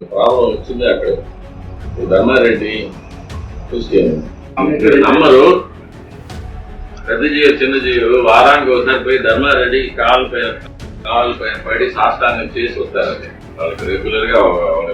Problem వచ్చింది అక్కడ. Dharmareddy Christian నమ్మరు. పెద్ద జీవి చిన్న జీవి వారానికి ఒకసారి పోయి ధర్మారెడ్డి కాలు పైన కాలు పైన పడి సాష్టాంగం చేసి వస్తారండి వాళ్ళకి రెగ్యులర్గా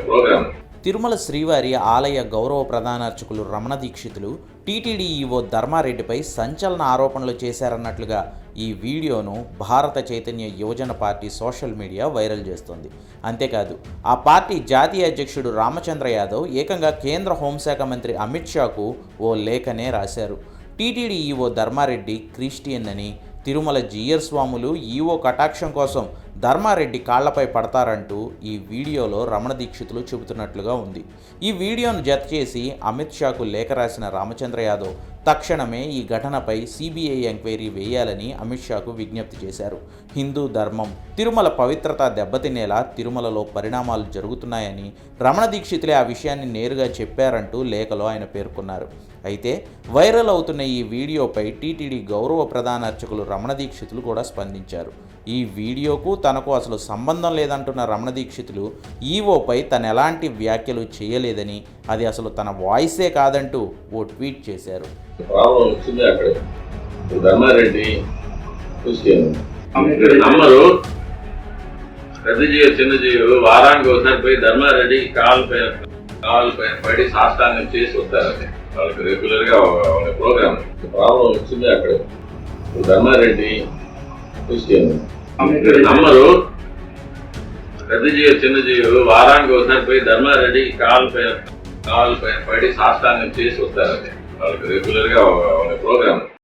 ప్రోగ్రామ్ తిరుమల శ్రీవారి ఆలయ గౌరవ ప్రధానార్చకులు రమణ దీక్షితులు టీటీడీ ఈవో ధర్మారెడ్డిపై సంచలన ఆరోపణలు చేశారన్నట్లుగా ఈ వీడియోను భారత చైతన్య యువజన పార్టీ సోషల్ మీడియా వైరల్ చేస్తోంది. అంతేకాదు ఆ పార్టీ జాతీయ అధ్యక్షుడు రామచంద్ర యాదవ్ ఏకంగా కేంద్ర హోంశాఖ మంత్రి అమిత్ షాకు ఓ లేఖనే రాశారు. టీటీడీ ఈవో ధర్మారెడ్డి క్రిస్టియన్ అని తిరుమల జీయర్ స్వాములు ఈవో కటాక్షం కోసం ధర్మారెడ్డి కాళ్ళపై పడతారంటూ ఈ వీడియోలో రమణ దీక్షితులు చెబుతున్నట్లుగా ఉంది. ఈ వీడియోను జత చేసి అమిత్ షాకు లేఖ రాసిన రామచంద్ర యాదవ్ తక్షణమే ఈ ఘటనపై సిబిఐ ఎంక్వైరీ వేయాలని అమిత్ షాకు విజ్ఞప్తి చేశారు. హిందూ ధర్మం తిరుమల పవిత్రత దెబ్బతినేలా తిరుమలలో పరిణామాలు జరుగుతున్నాయని రమణ దీక్షితులే ఆ విషయాన్ని నేరుగా చెప్పారంటూ లేఖలో ఆయన పేర్కొన్నారు. అయితే వైరల్ అవుతున్న ఈ వీడియోపై టీటీడీ గౌరవ ప్రధాన అర్చకులు రమణ దీక్షితులు కూడా స్పందించారు. ఈ వీడియోకు తనకు అసలు సంబంధం లేదంటున్న రమణ దీక్షితులు ఈవోపై తను ఎలాంటి వ్యాఖ్యలు చేయలేదని అది అసలు తన వాయిసే కాదంటూ ఓ ట్వీట్ చేశారు. ప్రాబ్లం వచ్చింది అక్కడ. ధర్మారెడ్డి క్రిస్టియన్ మీరు నమ్మరు. పెద్ద జీవి చిన్న జీవి వారానికి ఒకసారి పోయి ధర్మారెడ్డి కాలు పైన కాలు పైన పడి సాష్టాంగం చేసి వస్తారండి వాళ్ళకి రెగ్యులర్గా ఒక ప్రోగ్రామ్ ప్రాబ్లం వచ్చింది అక్కడ. ధర్మారెడ్డి క్రిస్టియన్ మీరు నమ్మరు పెద్ద జీవి చిన్న జీవి వారానికి ఒకసారి పోయి ధర్మారెడ్డి కాలు పైన కాలు పైన పడి సాష్టాంగం చేసి వస్తారండి Ale kde je tu energia, on je.